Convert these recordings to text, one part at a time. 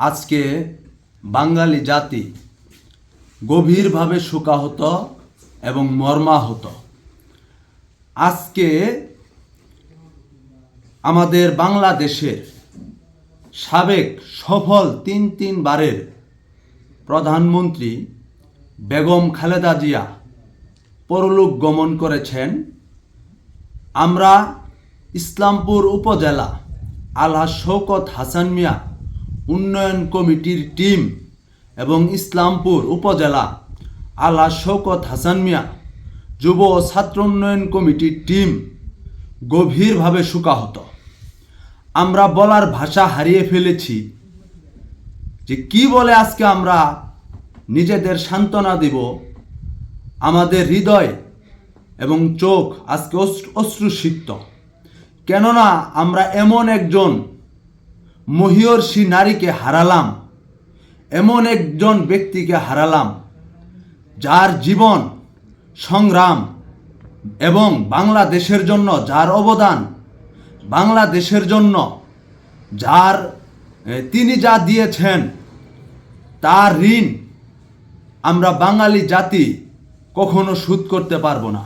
আজকে বাঙালি জাতি গভীরভাবে শোকাহত এবং মর্মাহত। আজকে আমাদের বাংলাদেশের সাবেক সফল তিন তিনবারের প্রধানমন্ত্রী বেগম খালেদা জিয়া পরলোক গমন করেছেন। আমরা ইসলামপুর উপজেলা আল্লাহ শৌকত হাসান মিয়া উন্নয়ন কমিটির টিম এবং ইসলামপুর উপজেলা আলা শৌকত হাসান মিয়া যুব ও ছাত্র উন্নয়ন কমিটির টিম গভীরভাবে শোকাহত। আমরা বলার ভাষা হারিয়ে ফেলেছি যে কি বলে আজকে আমরা নিজেদের সান্ত্বনা দিব, আমাদের হৃদয় এবং চোখ আজকে অশ্রু- অশ্রুসিক্ত। কেননা আমরা এমন একজন মহিয়সী নারীকে হারালাম। এমন একজন ব্যক্তিকে হারালাম, যার জীবন, সংগ্রাম এবং বাংলাদেশের জন্য যার অবদান, বাংলাদেশের জন্য যার তিনি যা দিয়েছেন, তার ঋণ আমরা বাঙালি জাতি কখনো শোধ করতে পারব না।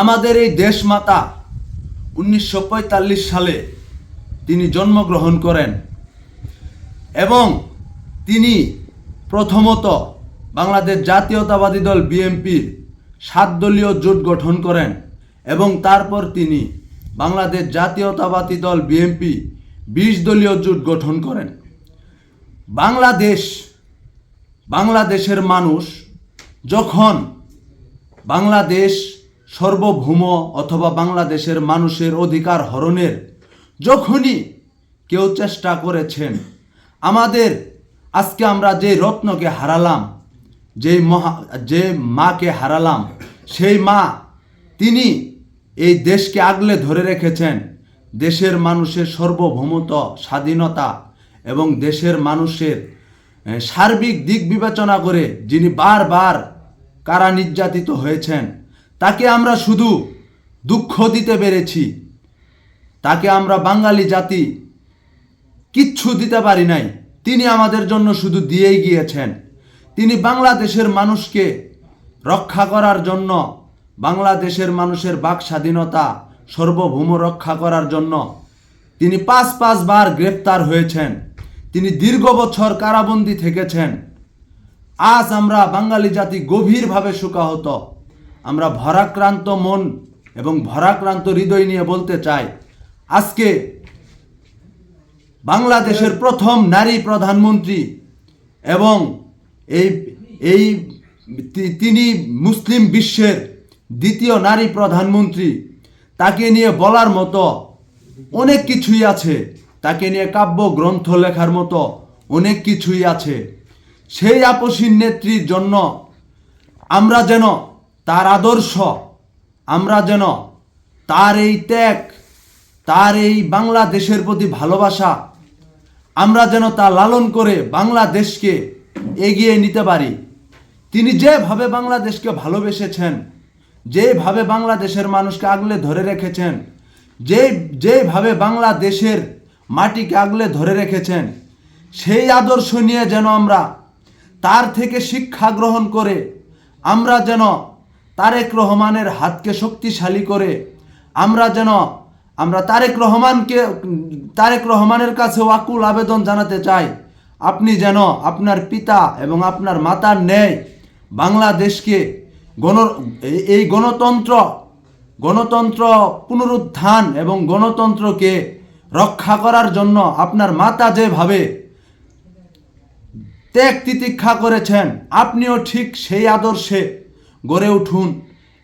আমাদের এই দেশমাতা উনিশশো পঁয়তাল্লিশ সালে তিনি জন্মগ্রহণ করেন। এবং তিনি প্রথমত বাংলাদেশ জাতীয়তাবাদী দল বিএনপির সাত দলীয় জোট গঠন করেন এবং তারপর তিনি বাংলাদেশ জাতীয়তাবাদী দল বিএনপি বিশ দলীয় জোট গঠন করেন। বাংলাদেশ, বাংলাদেশের মানুষ যখন বাংলাদেশ সার্বভৌম অথবা বাংলাদেশের মানুষের অধিকার হরণের যখনই কেউ চেষ্টা করেছেন, আমাদের আজকে আমরা যে রত্নকে হারালাম, যে মহা, যে মাকে হারালাম, সেই মা, তিনি এই দেশকে আগলে ধরে রেখেছেন। দেশের মানুষের সার্বভৌমত্ব, স্বাধীনতা এবং দেশের মানুষের সার্বিক দিক বিবেচনা করে যিনি বারবার কারা নির্যাতিত হয়েছেন, তাকে আমরা শুধু দুঃখ দিতে পেরেছি। তাকে আমরা বাঙালি জাতি কিচ্ছু দিতে পারি নাই। তিনি আমাদের জন্য শুধু দিয়েই গিয়েছেন। তিনি বাংলাদেশের মানুষকে রক্ষা করার জন্য, বাংলাদেশের মানুষের বাক স্বাধীনতা, সার্বভৌম রক্ষা করার জন্য তিনি পাঁচ পাঁচবার গ্রেপ্তার হয়েছেন। তিনি দীর্ঘ বছর কারাবন্দী থেকেছেন। আজ আমরা বাঙালি জাতি গভীরভাবে শোকাহত। আমরা ভরাক্রান্ত মন এবং ভরাক্রান্ত হৃদয় নিয়ে বলতে চাই আজকে বাংলাদেশের প্রথম নারী প্রধানমন্ত্রী এবং এই এই তিনি মুসলিম বিশ্বের দ্বিতীয় নারী প্রধানমন্ত্রী, তাকে নিয়ে বলার মতো অনেক কিছুই আছে। তাকে নিয়ে কাব্য গ্রন্থ লেখার মতো অনেক কিছুই আছে। সেই আপসীর নেত্রীর জন্য আমরা যেন তার আদর্শ, আমরা যেন তার এই ত্যাগ তার এই বাংলাদেশের প্রতি ভালোবাসা, আমরা যেন তা লালন করে বাংলাদেশকে এগিয়ে নিতে পারি। তিনি যেভাবে বাংলাদেশকে ভালোবেসেছেন, যেভাবে বাংলাদেশের মানুষকে আগলে ধরে রেখেছেন, যে, যেভাবে বাংলাদেশের মাটিকে আগলে ধরে রেখেছেন, সেই আদর্শ নিয়ে যেন আমরা তার থেকে শিক্ষা গ্রহণ করে, আমরা যেন তারেক রহমানের হাতকে শক্তিশালী করে, আমরা যেন আমরা তারেক রহমানকে, তারেক রহমানের কাছে আকুল আবেদন জানাতে চাই। আপনি যেন আপনার পিতা এবং আপনার মাতার ন্যায় বাংলাদেশকে গণ, এই গণতন্ত্র গণতন্ত্র পুনরুত্থান এবং গণতন্ত্রকে রক্ষা করার জন্য আপনার মাতা যেভাবে ত্যাগ তিতিক্ষা করেছেন, আপনিও ঠিক সেই আদর্শে গড়ে উঠুন।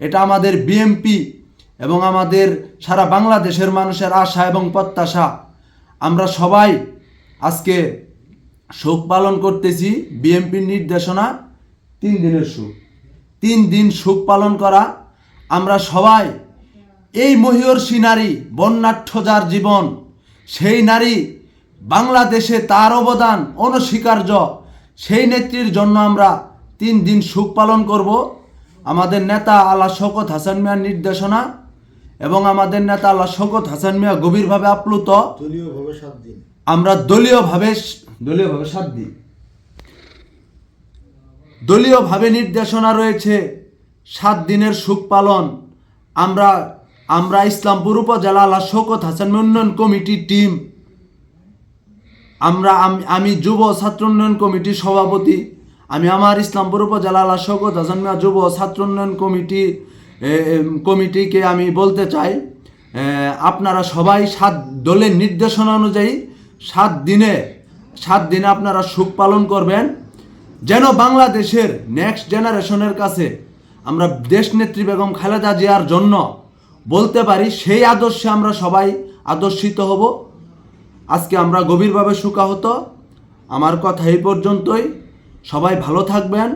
এটা আমাদের বিএমপি এবং আমাদের সারা বাংলাদেশের মানুষের আশা এবং প্রত্যাশা। আমরা সবাই আজকে শোক পালন করতেছি বিএমপির নির্দেশনা, তিন দিনের শোক। তিন দিন শোক পালন করা। আমরা সবাই এই মহিয়সী নারী, বন্যাঢ্য যার জীবন, সেই নারী বাংলাদেশে তার অবদান অনস্বীকার্য, সেই নেত্রীর জন্য আমরা তিন দিন শোক পালন করব। আমাদের নেতা আলা শকত হাসান মিয়ার নির্দেশনা এবং আমাদের নেতা আল্লাহ শকত হাসান মিয়া গভীরভাবে আপ্লুত। দলীয়ভাবে সাত দিন। আমরা দলীয়ভাবে দলীয়ভাবে সাত দিন। দলীয়ভাবে নির্দেশনা রয়েছে সাত দিনের সুখ পালন। আমরা আমরা ইসলামপুর উপজেলা আল্লাহ শৌকত হাসান উন্নয়ন কমিটির টিম। আমরা আমি- যুব ছাত্র উন্নয়ন কমিটির সভাপতি। আমি আমার ইসলামপুর উপজেলা আল্লাহ শৌকত হাসান মিয়া যুব ছাত্র উন্নয়ন কমিটি কমিটিকে আমি বলতে চাই আপনারা সবাই সাত দলের নির্দেশনা অনুযায়ী সাত দিনে সাত দিনে আপনারা সুখ পালন করবেন। যেন বাংলাদেশের নেক্সট জেনারেশনের কাছে আমরা দেশনেত্রী বেগম খালেদা জিয়ার জন্য বলতে পারি, সেই আদর্শে আমরা সবাই আদর্শিত হব। আজকে আমরা গভীরভাবে সুখাহত। আমার কথা এই পর্যন্তই। সবাই ভালো থাকবেন,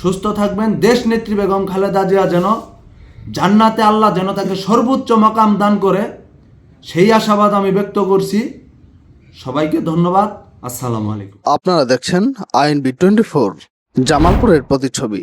সুস্থ থাকবেন। দেশ নেত্রী বেগম খালেদা জিয়া যেন জান্নাতে আল্লাহ যেন তাকে সর্বোচ্চ মকাম দান করে, সেই আশাবাদ আমি ব্যক্ত করছি। সবাইকে ধন্যবাদ। আসসালামু আলাইকুম। আপনারা দেখছেন আইএনবি টোয়েন্টি ফোর, জামালপুরের প্রতিচ্ছবি।